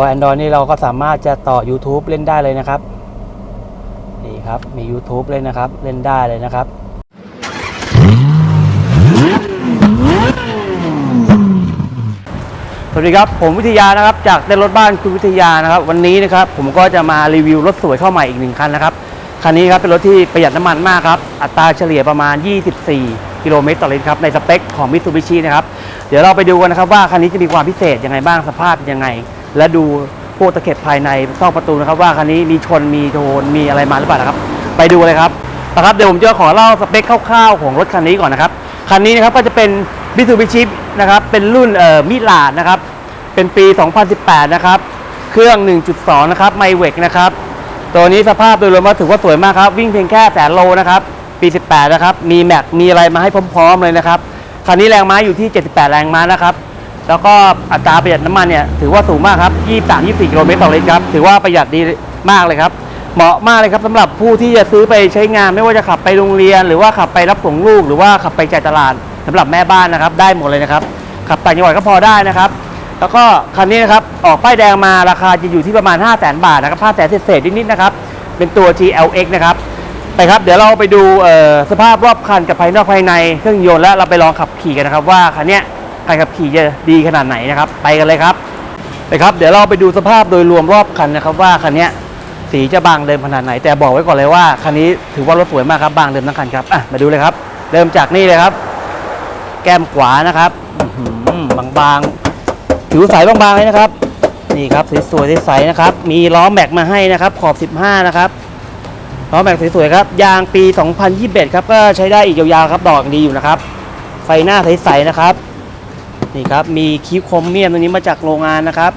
ตัว Android นี่เราก็สามารถจะต่อ YouTube เล่นได้เลยนะครับ นี่ครับมี YouTube เล่นนะครับ เล่นได้เลยนะครับ สวัสดีครับ ผมวิทยานะครับ จากเต้นรถบ้านคุณวิทยานะครับ วันนี้นะครับผมก็จะมารีวิวรถสวยเข้าใหม่อีกหนึ่งคันนะครับ คันนี้ครับเป็นรถที่ประหยัดน้ำมันมากครับ อัตราเฉลี่ยประมาณ 24 กิโลเมตรต่อลิตรครับในสเปคของ Mitsubishi นะครับ เดี๋ยวเราไปดูกันนะครับว่าคันนี้จะมีความพิเศษยังไงบ้างสภาพยังไง และดูพวกตะเข็บภายในซอกประตูนะครับ ว่าคันนี้มีชนมีโดนมีอะไรมาหรือเปล่านะครับ ไปดูเลยครับนะครับเดี๋ยวผมจะขอเล่าสเปคคร่าวๆของรถคันนี้ก่อนนะครับคันนี้นะครับก็จะเป็น Mitsubishi นะครับเป็นรุ่นเอ่อมิลาดนะครับเป็นปี 2018 นะครับเครื่อง 1.2 นะครับไมเวกนะครับตัวนี้สภาพโดยรวมก็ถือว่าสวยมากครับ วิ่งเพียงแค่แสนโลนะครับปี 18 นะครับ มีแม็กมีอะไรมาให้พร้อม ๆ เลยนะครับคันนี้แรงม้าอยู่ที่ 78 แรงม้านะครับ แล้วก็อัตราประหยัดน้ำมันเนี่ยถือว่าสูงมากครับ 23-24 กิโลเมตรต่อลิตรครับ ถือว่าประหยัดดีมากเลยครับ เหมาะมากเลยครับสำหรับผู้ที่จะซื้อไปใช้งานไม่ว่าจะขับไปโรงเรียน หรือว่าขับไปรับส่งลูก หรือว่าขับไปจ่ายตลาดสำหรับแม่บ้านนะครับ ได้หมดเลยนะครับ ขับต่างจังหวัดก็พอได้นะครับ แล้วก็คันนี้นะครับออกป้ายแดงมาราคาจะอยู่ที่ประมาณ 5 0 0 0 0 0บาทนะครับ5 0 0 0 0 0เศษนิดๆนะครับ เป็นตัว GLX นะครับไปครับเดี๋ยวเราไปดูสภาพรอบคันกับภายนอกภายในเครื่องยนต์แล้วเราไปลองขับขี่กันนะครับว่าคันเนี้ย การขับขี่จะดีขนาดไหนนะครับ ไปกันเลยครับไปครับ เดี๋ยวเราไปดูสภาพโดยรวมรอบคันนะครับ ว่าคันนี้สีจะบางเดิมขนาดไหน แต่บอกไว้ก่อนเลยว่าคันนี้ถือว่ารถสวยมากครับบางเดิมทั้งคันครับอะมาดูเลยครับ เริ่มจากนี่เลยครับ แก้มขวานะครับบางๆผิวใสบางๆเลยนะครับ นี่ครับสวยๆใสๆนะครับ มีล้อแม็กมาให้นะครับ ขอบ 15 นะครับล้อแม็กสวยๆครับยางปี 2021 ครับก็ใช้ได้อีกยาวๆครับดอกดีอยู่นะครับ ไฟหน้าใสๆนะครับ นี่ครับมีคิ้วคมเมียมตัวนี้มาจากโรงงานนะครับ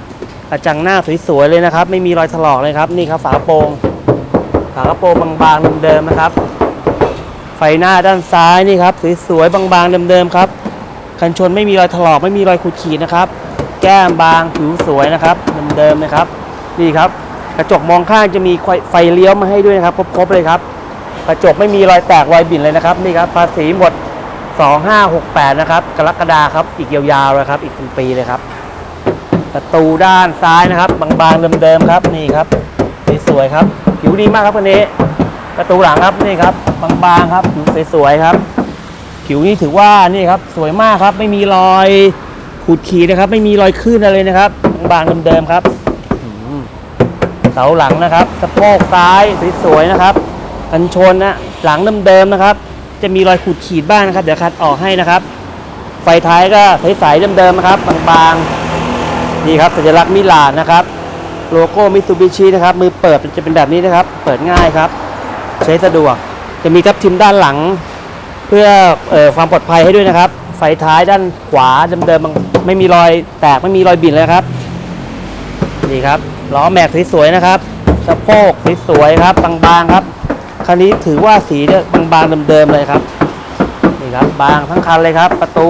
กระจังหน้าสวยๆเลยนะครับ ไม่มีรอยถลอกเลยครับ นี่ครับฝากระโปรงฝากระโปรงบางๆเดิมๆนะครับ ไฟหน้าด้านซ้ายนี่ครับสวยๆบางๆเดิมๆครับกันชนไม่มีรอยถลอกไม่มีรอยขูดขีดนะครับ แก้มบางผิวสวยนะครับเดิมๆนะครับ นี่ครับ กระจกมองข้างจะมีไฟเลี้ยวมาให้ด้วยนะครับครบๆเลยครับ กระจกไม่มีรอยแตกรอยบิ่นเลยนะครับ นี่ครับภาษีหมด 2568 นะครับ กรกฎาครับ อีกยาวๆเลยครับ อีกเป็นปีเลยครับ ประตูด้านซ้ายนะครับ บางๆเดิมๆครับ นี่ครับ สวยๆครับ ผิวดีมากครับคันนี้ ประตูหลังครับ นี่ครับ บางๆครับผิวสวยๆครับ ผิวนี่ถือว่า นี่ครับ สวยมากครับ ไม่มีรอยขูดขีดนะครับ ไม่มีรอยคลื่นอะไรเลยนะครับ บางๆเดิมๆครับเสาหลังนะครับ สะโพกซ้ายสวยๆนะครับ กันชนนะ หลังเดิมๆนะครับ จะมีรอยขูดขีดบ้างนะครับ เดี๋ยวคัดออกให้นะครับ ไฟท้ายก็ใสๆเดิมๆนะครับบางๆนี่ครับสัญลักษณ์มิลานนะครับ โลโก้มิตซูบิชินะครับ มือเปิดจะเป็นแบบนี้นะครับ เปิดง่ายครับ ใช้สะดวก จะมีทับทิมด้านหลัง เพื่อออความปลอดภัยให้ด้วยนะครับ ไฟท้ายด้านขวาเดิมๆไม่มีรอยแตกไม่มีรอยบิ่นเลยครับนี่ครับล้อแม็กสวยๆนะครับสะโพกสวยๆครับบางๆครับ คันนี้ถือว่าสีเนี่ยบางๆเดิมๆเลยครับนี่ครับ บางทั้งคันเลยครับ ประตู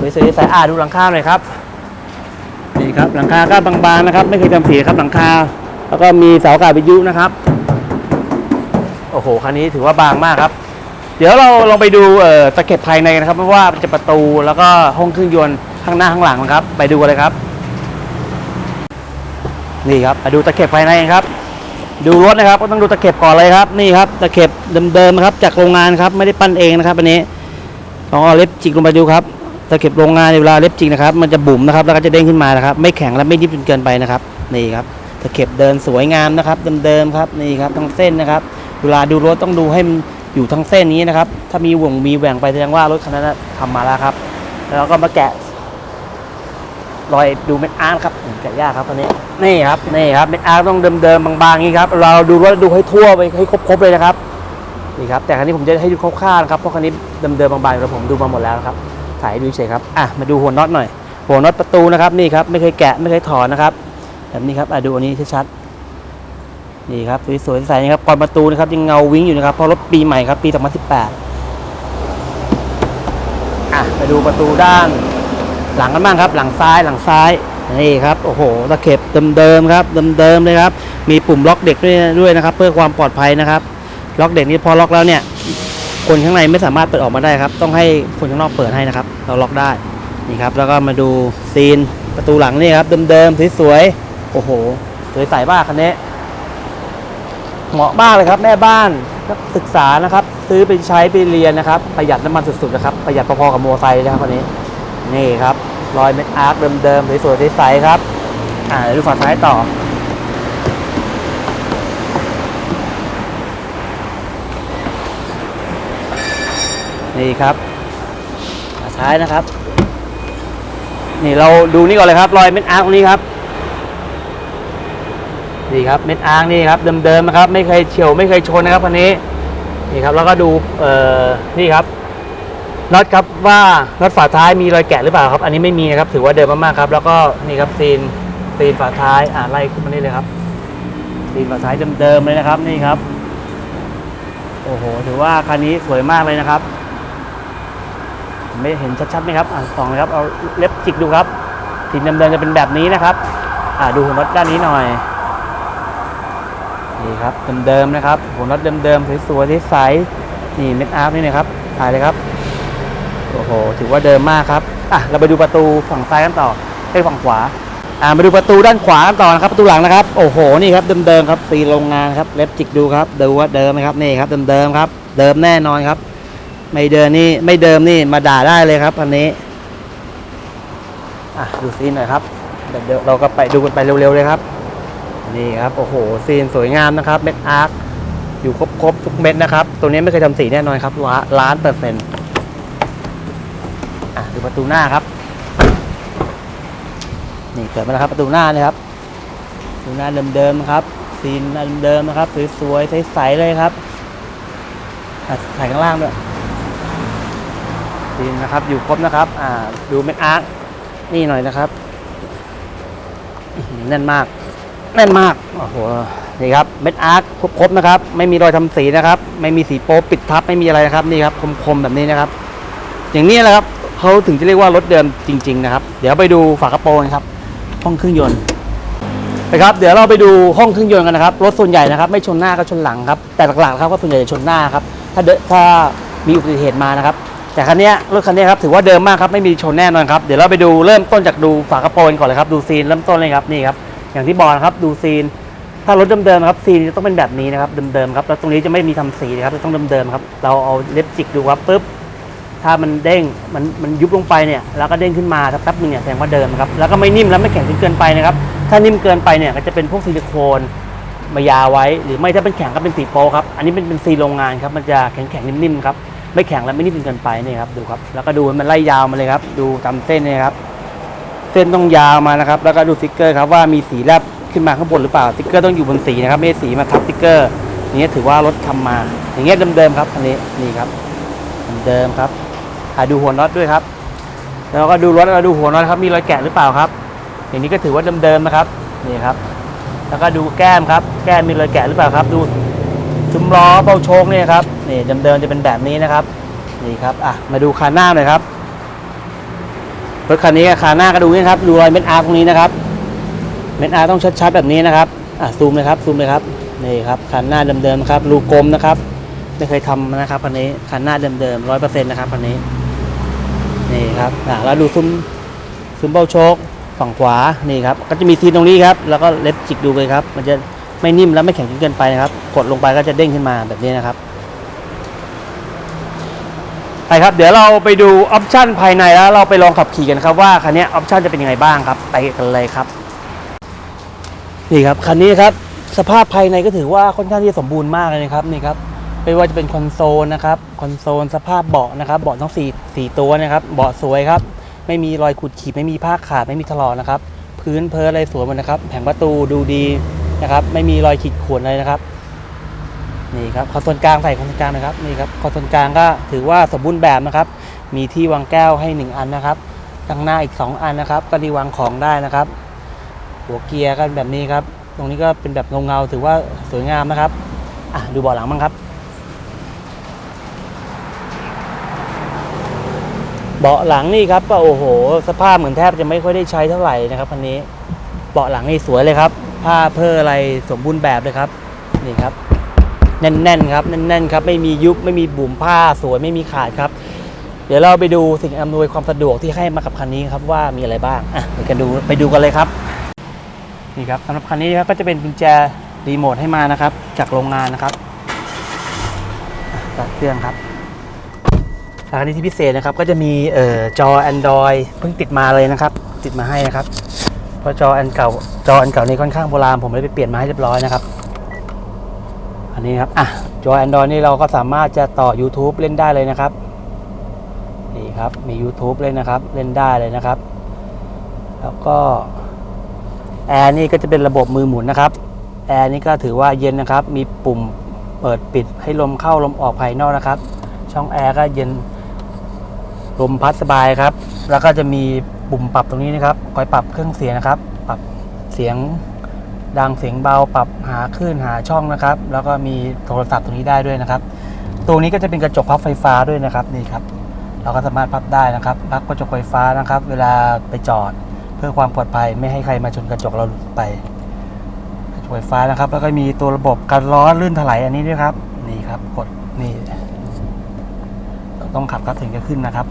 สวยๆใสๆอ่าดูหลังคาหน่อยครับนี่ครับหลังคาก็บางๆนะครับ ไม่เคยจำสีครับหลังคา แล้วก็มีเสาอากาศวิทยุนะครับ โอ้โหคันนี้ถือว่าบางมากครับ เดี๋ยวเราลองไปดูเอ่อตะเข็บภายในนะครับไม่ว่าจะประตูแล้วก็ห้องเครื่องยนต์ข้างหน้าข้างหลังนะครับ ไปดูกันเลยครับ นี่ครับมาดูตะเข็บภายในครับ ดูรถนะครับก็ต้องดูตะเข็บก่อนเลยครับนี่ครับตะเข็บเดิมๆครับจากโรงงานครับไม่ได้ปั้นเองนะครับอันนี้ลองเอาเล็บจิกลงไปดูครับตะเข็บโรงงานเวลาเล็บจิกนะครับมันจะบุ๋มนะครับแล้วก็จะเด้งขึ้นมานะครับไม่แข็งและไม่นิ่มจนเกินไปนะครับนี่ครับตะเข็บเดินสวยงามนะครับเดิมๆครับนี่ครับทั้งเส้นนะครับ เวลาดูรถต้องดูให้มันอยู่ทั้งเส้นนี้นะครับถ้ามีหว่งมีแหว่งไปแสดงว่ารถคันนั้นทำมาแล้วครับ แล้วก็มาแกะ รอยดูเม็ดอาร์ตครับแกะยากครับตอนนี้นี่ครับนี่ครับเม็ดอาร์ตต้องเดิมๆบางๆอย่างนี้ครับเราดูรถดูให้ทั่วไปให้ครบๆเลยนะครับนี่ครับแต่ครั้นี้ผมจะให้ดูคร่าวๆนะครับเพราะครั้นี้เดิมๆบางๆแล้วผมดูมาหมดแล้วครับถ่ายให้ดูเฉยครับอะมาดูหัวน็อตหน่อย หัวน็อตประตูนะครับนี่ครับไม่เคยแกะไม่เคยถอนนะครับแบบนี้ครับอะดูอันนี้ชัดๆนี่ครับสวยๆใสๆนะครับก่อนประตูนะครับยังเงาวิ้งอยู่นะครับเพราะรถปีใหม่ครับปี 2018อะไปดูประตูด้าน หลังกันบ้างครับ หลังซ้ายหลังซ้ายนี่ครับโอ้โหตะเข็บเดิมๆครับเดิมๆเลยครับ มีปุ่มล็อกเด็กด้วยด้วยนะครับ เพื่อความปลอดภัยนะครับ ล็อกเด็กนี่พอล็อกแล้วเนี่ย คนข้างในไม่สามารถเปิดออกมาได้ครับ ต้องให้คนข้างนอกเปิดให้นะครับ เราล็อกได้นี่ครับ แล้วก็มาดูซีนประตูหลังนี่ครับเดิมๆสวยๆโอ้โหสวยใสมากคันนี้เหมาะมากเลยครับ แม่บ้านนักศึกษานะครับ ซื้อไปใช้ไปเรียนนะครับ ประหยัดน้ำมันสุดๆนะครับประหยัดพอๆกับมอเตอร์ไซค์นะครับคันนี้ นี่ครับรอยเม็ดอาร์คเดิมๆสวยๆใสๆครับ อ่าดูฝั่งท้ายต่อ นี่ครับฝาท้ายนะครับ นี่เราดูนี่ก่อนเลยครับ รอยเม็ดอาร์คตรงนี้ครับนี่ครับเม็ดอาร์คนี่ครับเดิมๆนะครับ ไม่เคยเฉียวไม่เคยชนนะครับคันนี้นี่ครับแล้วก็ดูเอ่อนี่ครับ น็อตครับว่าน็อตฝาท้ายมีรอยแกะหรือเปล่าครับ อันนี้ไม่มีนะครับถือว่าเดิมมากๆครับ แล้วก็นี่ครับซีนซีนฝาท้ายอ่าไล่ขึ้นมานี่เลยครับซีนฝาท้ายเดิมๆเลยนะครับนี่ครับ โอ้โหถือว่าคันนี้สวยมากเลยนะครับ ไม่เห็นชัดๆไหมครับอ่าสองเลยครับเอาเล็บจิกดูครับสีเดิมๆจะเป็นแบบนี้นะครับ อ่าดูหัวน็อตด้านนี้หน่อยนี่ครับเดิมๆนะครับหัวน็อตเดิมๆสวยๆใสๆนี่เม็ดอาร์คนี่นะครับถ่ายเลยครับ โอ้โห ถือว่าเดิมมากครับ อะ เราไปดูประตูฝั่งซ้ายกันต่อไปฝั่งขวา อ่า มาดูประตูด้านขวากันต่อนะครับ ประตูหลังนะครับ โอ้โห นี่ครับเดิมๆครับสีโรงงานครับ เล็บจิกดูครับ ดูว่าเดิมไหมครับ นี่ครับเดิมๆครับ เดิมแน่นอนครับ ไม่เดิมนี่ ไม่เดิมนี่ มาด่าได้เลยครับอันนี้ อะ ดูซีนหน่อยครับ เดี๋ยวเราก็ไปดูกันไปเร็วๆเลยครับ นี่ครับ โอ้โห ซีนสวยงามนะครับ เม็ดอาร์คอยู่ครบๆทุกเม็ดนะครับ ตัวนี้ไม่เคยทำสีแน่นอนครับล้าล้านเปอร์เซ็นต์ อะดูประตูหน้าครับ นี่เปิดมาแล้วครับประตูหน้านะครับประตูหน้าเดิมๆครับซีนเดิมๆนะครับสวยๆใสๆเลยครับถ่ายข้างล่างด้วยซีนนะครับ อยู่ครบนะครับ อ่า ดูเม็ดอาร์คนี่หน่อยนะครับแน่นมาก แน่นมากโอ้โหนี่ครับเม็ดอาร์คครบๆนะครับ ไม่มีรอยทำสีนะครับ ไม่มีสีโป๊ปิดทับไม่มีอะไรนะครับ นี่ครับคมๆแบบนี้นะครับ อย่างนี้แหละครับ เขาถึงจะเรียกว่ารถเดิมจริง ๆ นะครับ เดี๋ยวไปดูฝากระโปรงครับ ห้องเครื่องยนต์นะครับ เดี๋ยวเราไปดูห้องเครื่องยนต์กันนะครับ รถส่วนใหญ่นะครับ ไม่ชนหน้าก็ชนหลังครับ แต่หลักๆครับก็ส่วนใหญ่จะชนหน้าครับ ถ้าเดถ้ามีอุบัติเหตุมานะครับ แต่คันนี้รถคันนี้ครับถือว่าเดิมมากครับ ไม่มีชนแน่นอนครับ เดี๋ยวเราไปดูเริ่มต้นจากดูฝากระโปรงก่อนเลยครับ ดูซีนเริ่มต้นเลยครับนี่ครับ อย่างที่บอกนะครับดูซีน ถ้ารถเดิมๆครับซีนจะต้องเป็นแบบนี้นะครับเดิมๆครับ แล้วตรงนี้จะไม่มีทำสีนะครับจะต้องเดิมๆครับ เราเอาเล็บจิกดูครับปุ๊บ ถ้ามันเด้งมันมันยุบลงไปเนี่ยแล้วก็เด้งขึ้นมาสักแป๊บนึงเนี่ยแสดงว่าเดิมครับแล้วก็ไม่นิ่มแล้วไม่แข็งจนเกินไปนะครับถ้านิ่มเกินไปเนี่ยก็จะเป็นพวกซิลิโคนมายาไว้ หรือไม่ถ้าเป็นแข็งก็เป็นสีโปครับอันนี้เป็นเป็นซีโรงงานครับมันจะแข็งแข็งนิ่มๆครับไม่แข็งและไม่นิ่มจนเกินไปนี่ครับดูครับแล้วก็ดูมันไล่ยาวมาเลยครับดูตามเส้นเนี่ยครับเส้นต้องยาวมานะครับ แล้วก็ดูสติ๊กเกอร์ครับว่ามีสีแลบขึ้นมาข้างบนหรือเปล่าสติ๊กเกอร์ต้องอยู่บนสีนะครับไม่สีมาทับสติกเกอร์อย่างเงี้ยถือว่ารถทำมา อย่างเงี้ยเดิมๆครับอันนี้นี่ครับเดิมครับ ดูหัวน็อตด้วยครับ แล้วก็ดูรถแล้วดูหัวน็อตครับมีรอยแกะหรือเปล่าครับ อย่างนี้ก็ถือว่าเดิมๆนะครับนี่ครับ แล้วก็ดูแก้มครับ แก้มมีรอยแกะหรือเปล่าครับ ดูซุ้มล้อเบาโชคเนี่ยครับนี่เดิมๆจะเป็นแบบนี้นะครับนี่ครับอะมาดูคานหน้าหน่อยครับรถคันนี้คานหน้าก็ดูนี่ครับดูรอยเม็ดอาร์ตรงนี้นะครับเม็ดอาร์ต้องชัดๆแบบนี้นะครับอะซูมเลยครับซูมเลยครับนี่ครับคานหน้าเดิมๆครับรูกลมนะครับไม่เคยทำนะครับคันนี้คันหน้าเดิมๆร้อยเปอร์เซ็นต์นะครับคันนี้ นี่ครับอะแล้วดูซุ้มซุ้มเบ้าโชคฝั่งขวานี่ครับก็จะมีซีนตรงนี้ครับ แล้วก็เล็บจิกดูเลยครับ มันจะไม่นิ่มและไม่แข็งจนเกินไปนะครับ กดลงไปก็จะเด้งขึ้นมาแบบนี้นะครับไปครับเดี๋ยวเราไปดูออปชันภายในแล้วเราไปลองขับขี่กันครับว่าคันนี้ออปชันจะเป็นยังไงบ้างครับ ไปกันเลยครับนี่ครับคันนี้ครับสภาพภายในก็ถือว่าค่อนข้างที่จะสมบูรณ์มากเลยนะครับนี่ครับ ไม่ว่าจะเป็นคอนโซลนะครับคอนโซลสภาพเบาะนะครับเบาะทั้งสี่สี่ตัวนะครับเบาะสวยครับ ไม่มีรอยขูดขีดไม่มีผ้าขาดไม่มีถลอกนะครับ พื้นเพิร์อะไรสวยหมดนะครับ แผงประตูดูดีนะครับ ไม่มีรอยขีดข่วนเลยนะครับนี่ครับคอนโซลกลางใส่คอนโซลกลางนะครับนี่ครับคอนโซลกลางก็ถือว่าสมบูรณ์แบบนะครับ มีที่วางแก้วให้หนึ่งอันนะครับข้างหน้าอีกสองอันนะครับ ก็ดีวางของได้นะครับ หัวเกียร์ก็แบบนี้ครับ ตรงนี้ก็เป็นแบบเงาๆถือว่าสวยงามนะครับอะดูเบาะหลังบ้างครับ เบาะหลังนี่ครับก็โอ้โห สภาพเหมือนแทบจะไม่ค่อยได้ใช้เท่าไหร่นะครับคันนี้เบาะหลังนี่สวยเลยครับ ผ้าเพออะไรสมบูรณ์แบบเลยครับนี่ครับแน่นๆครับแน่นๆครับไม่มียุบไม่มีบุ๋มผ้าสวยไม่มีขาดครับ เดี๋ยวเราไปดูสิ่งอำนวยความสะดวกที่ให้มากับคันนี้ครับว่ามีอะไรบ้างอะไปกันดูไปดูกันเลยครับนี่ครับสำหรับคันนี้ครับก็จะเป็นกุญแจรีโมทให้มานะครับ จากโรงงานนะครับตัดเครื่องครับ แล้วคันนี้ที่พิเศษนะครับก็จะมีเอ่อจอ Android เพิ่งติดมาเลยนะครับ ติดมาให้นะครับ เพราะจออันเก่าจออันเก่านี้ค่อนข้างโบราณผมเลยไปเปลี่ยนมาให้เรียบร้อยนะครับ อันนี้ครับอะจอ Android นี่เราก็สามารถจะต่อ YouTube เล่นได้เลยนะครับนี่ครับมี YouTube เลยนะครับเล่นได้เลยนะครับ แล้วก็แอร์นี่ก็จะเป็นระบบมือหมุนนะครับแอร์นี่ก็ถือว่าเย็นนะครับ มีปุ่มเปิดปิดให้ลมเข้าลมออกภายนอกนะครับ ช่องแอร์ก็เย็น ลมพัดสบายครับ แล้วก็จะมีปุ่มปรับตรงนี้นะครับคอยปรับเครื่องเสียงนะครับ ปรับเสียงดังเสียงเบาปรับหาคลื่นหาช่องนะครับ แล้วก็มีโทรศัพท์ตรงนี้ได้ด้วยนะครับ ตัวนี้ก็จะเป็นกระจกพับไฟฟ้าด้วยนะครับนี่ครับ เราก็สามารถพับได้นะครับพับกระจกไฟฟ้านะครับ เวลาไปจอดเพื่อความปลอดภัยไม่ให้ใครมาชนกระจกเราหลุดไปกระจกไฟฟ้านะครับ แล้วก็มีตัวระบบการล้อลื่นถลายอันนี้ด้วยครับ นี่ครับกดนี่ต้องขับครับถึงจะขึ้นนะครับ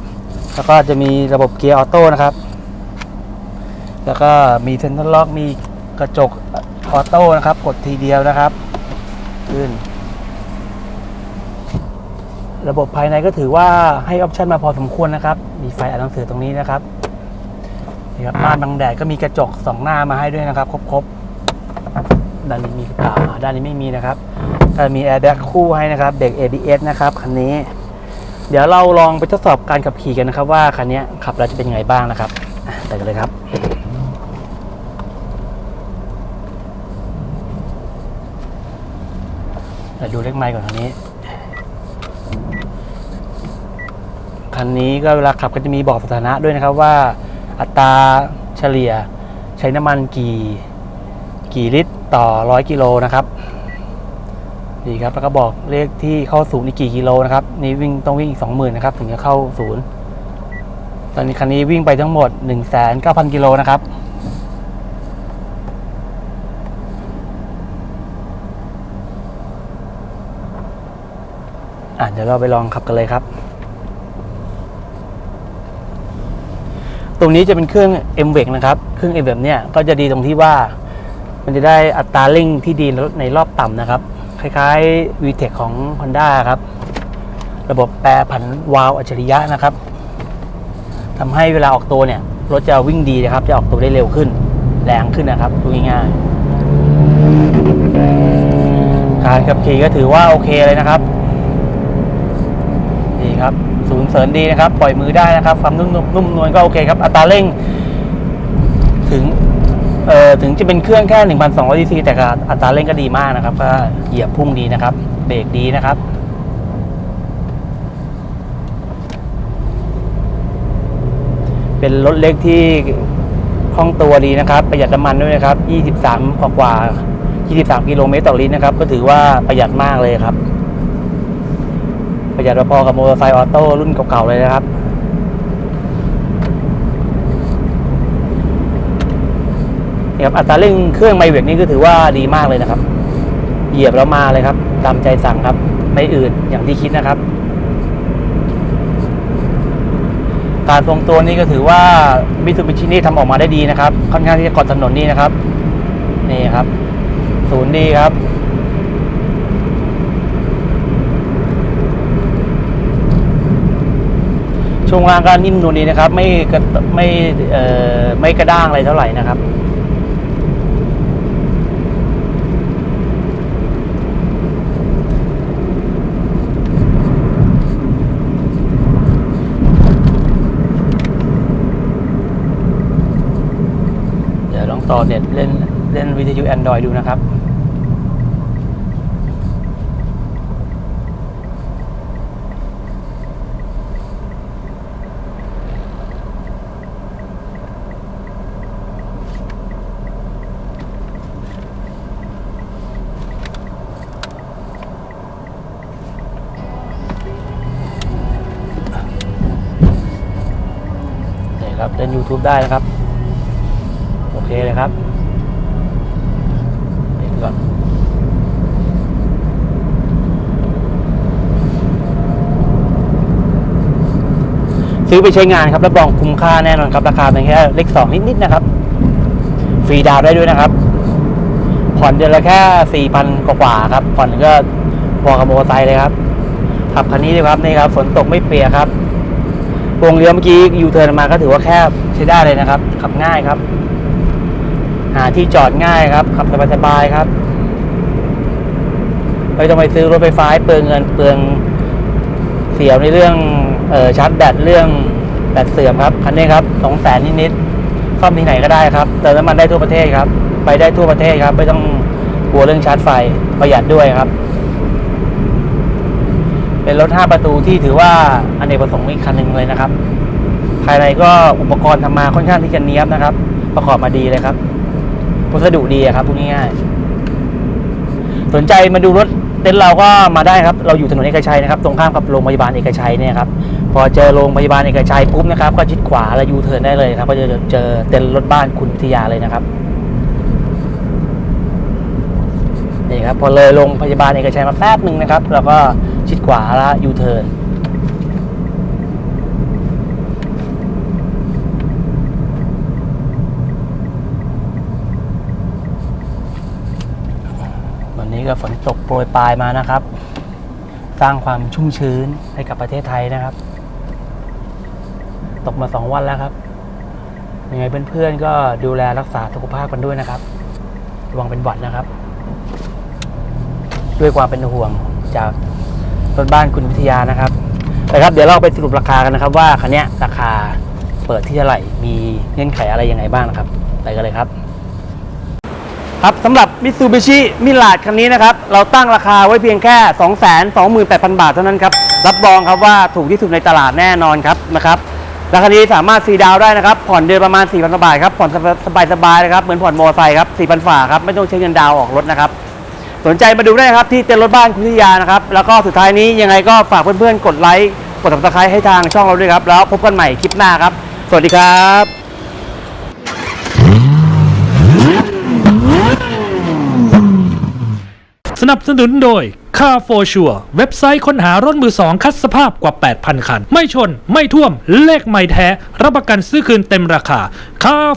แล้วก็จะมีระบบเกียร์ออโต้นะครับ แล้วก็มีเซนเตอร์ล็อกมีกระจกออโต้นะครับ กดทีเดียวนะครับ ขึ้น ระบบภายในก็ถือว่าให้ออปชันมาพอสมควรนะครับ มีไฟอ่านหนังสือตรงนี้นะครับนี่ครับม่านบังแดดก็มีกระจกสองหน้ามาให้ด้วยนะครับ ครบๆด้านนี้มีหรือเปล่าด้านนี้ไม่มีนะครับแต่มีแอร์แบ็กคู่ให้นะครับเด็ก ABS นะครับคันนี้ เดี๋ยวเราลองไปทดสอบการขับขี่กันนะครับ ว่าคันนี้ขับแล้วจะเป็นไงบ้างนะครับไปกันเลยครับ ดูเลขไมล์ก่อนคันนี้ คันนี้ก็เวลาขับก็จะมีบอกสถานะด้วยนะครับว่าอัตราเฉลี่ยใช้น้ำมันกี่กี่ลิตรต่อร้อยกิโลนะครับ ดีครับแล้วก็บอกเลขที่เข้าศูนย์นี่กี่กิโลนะครับนี่วิ่งต้องวิ่งอีกสองหมื่นนะครับถึงจะเข้าศูนย์ตอนนี้คันนี้วิ่งไปทั้งหมดหนึ่งแสนเก้าพันกิโลนะครับอะเดี๋ยวเราไปลองขับกันเลยครับ ตรงนี้จะเป็นเครื่อง m v e นะครับ เครื่อง m v e เนี่ยก็จะดีตรงที่ว่า มันจะได้อัตราเร่งที่ดีในรอบต่ำนะครับ คล้ายๆ VTEC ของ Honda ครับ ระบบแปรผันวาล์วอัจฉริยะนะครับทำให้เวลาออกตัวเนี่ย รถจะวิ่งดีนะครับ จะออกตัวได้เร็วขึ้น แรงขึ้นนะครับดูง่ายๆการขับขี่ก็ถือว่าโอเคเลยนะครับดีครับศูนเสริญดีนะครับ ปล่อยมือได้นะครับ ความนุ่มนุ่มนวลก็โอเคครับ อัตราเร่ง เอ่อถึงจะเป็นเครื่องแค่ 1,200ซีซีแต่ก็อัตราเร่งก็ดีมากนะครับ ก็เหยียบพุ่งดีนะครับ เบรกดีนะครับเป็นรถเล็กที่คล่องตัวดีนะครับ ประหยัดน้ำมันด้วยนะครับ 23กว่ากว่า 23 กิโลเมตรต่อลิตรนะครับ ก็ถือว่าประหยัดมากเลยครับ ประหยัดพอกับมอเตอร์ไซค์ออโต้รุ่นเก่าๆเลยนะครับ ครับอัตราเร่งเครื่องไมเวกนี่ก็ถือว่าดีมากเลยนะครับ เหยียบแล้วมาเลยครับ ตามใจสั่งครับ ไม่อืดอย่างที่คิดนะครับ การทรงตัวนี่ก็ถือว่ามิตซูบิชินี่ทำออกมาได้ดีนะครับ ค่อนข้างที่จะกดถนนนี่นะครับ นี่ครับ ศูนย์ดีครับช่วงล่างก็นิ่มนวลดีนะครับ ไม่ไม่ไม่กระด้างอะไรเท่าไหร่นะครับ เดี๋ยวลอง ต่อเน็ตเล่นเล่นวิทยุ Android ดูนะครับ นี่ครับ เล่น YouTube ได้นะครับ เคเลยครับเดี๋ยวก่อนซื้อไปใช้งานครับรับรองคุ้มค่าแน่นอนครับราคาเพียงแค่เลขสองนิดๆนะครับ ฟรีดาวได้ด้วยนะครับ ผ่อนเดือนละแค่สี่พันกว่าครับ ผ่อนก็พอกับมอเตอร์ไซค์เลยครับขับคันนี้ดีครับนี่ครับฝนตกไม่เปียกครับวงเลี้ยวเมื่อกี้ยูเทิร์นมาก็ถือว่าแคบใช้ได้เลยนะครับ ขับง่ายครับ หาที่จอดง่ายครับ ขับสบายๆครับไม่ต้องไปซื้อรถไฟฟ้าเปลืองเงินเปลืองเสียวในเรื่องเออชาร์จแบตเรื่องแบตเสื่อมครับคันนี้ครับสองแสนนิดๆซ่อมที่ไหนก็ได้ครับเติมน้ำมันได้ทั่วประเทศครับ ไปได้ทั่วประเทศครับไม่ต้องกลัวเรื่องชาร์จไฟประหยัดด้วยครับ เป็นรถ 5 ประตูที่ถือว่าอเนกประสงค์อีกคันหนึ่งเลยนะครับ ภายในก็อุปกรณ์ทำมาค่อนข้างที่จะเนี้ยบนะครับ ประกอบมาดีเลยครับ วัสดุดีอะครับพูดง่ายๆสนใจมาดูรถเต็นท์เราก็มาได้ครับ เราอยู่ถนนเอกชัยนะครับ ตรงข้ามกับโรงพยาบาลเอกชัยเนี่ยครับ พอเจอโรงพยาบาลเอกชัยปุ๊บนะครับ ก็ชิดขวาแล้วยูเทิร์นได้เลยครับ ก็จะเจอเต็นท์รถบ้านคุณวิทยาเลยนะครับนี่ครับพอเลยโรงพยาบาลเอกชัยมาแป๊บหนึ่งนะครับแล้วก็ชิดขวาแล้วยูเทิร์น วั นี้ก็ฝนตกโปรยปลายมานะครับ สร้างความชุ่มชื้นให้กับประเทศไทยนะครับ ตกมาสองวันแล้วครับยังไงเพื่อนๆก็ดูแลรักษาสุขภาพกันด้วยนะครับระวังเป็นหวัดนะครับ ด้วยความเป็นห่วงจากรถบ้านคุณวิทยานะครับไปครับ เดี๋ยวเราไปสรุปราคากันนะครับ ว่าคันนี้ราคาเปิดที่เท่าไหร่มีเงื่อนไขอะไรยังไงบ้างนะครับ ไปกันเลยครับ ครับสำหรับ Mitsubishi m i r a g คันนี้นะครับ เราตั้งราคาไว้เพียงแค่ 228,000 บาทเท่านั้นครับ รับรองครับว่าถูกที่สุดในตลาดแน่นอนครับนะครับราคานี้สามารถฟรีดาวได้นะครับ ผ่อนเดือนประมาณ 4,000 บาทครับ ผ่อนสบายๆนะครับ เหมือนผ่อนมอเตอร์ไซค์ครับ 4,000ฝ่าครับ ไม่ต้องใช้เงินดาวออกรถนะครับ สนใจมาดูได้ครับที่เต็นท์รถบ้านคุณพิยานะครับ แล้วก็สุดท้ายนี้ยังไงก็ฝากเพื่อนๆ กดไลค์ กด subscribe ให้ทางช่องเราด้วยครับ แล้วพบกันใหม่คลิปหน้าครับ สวัสดีครับ สนับสนุนโดย Car for Sure เว็บไซต์ค้นหารถมือสองคัดสภาพกว่า 8,000 คัน ไม่ชน ไม่ท่วม เลขไม่แท้ รับประกันซื้อคืนเต็มราคา Car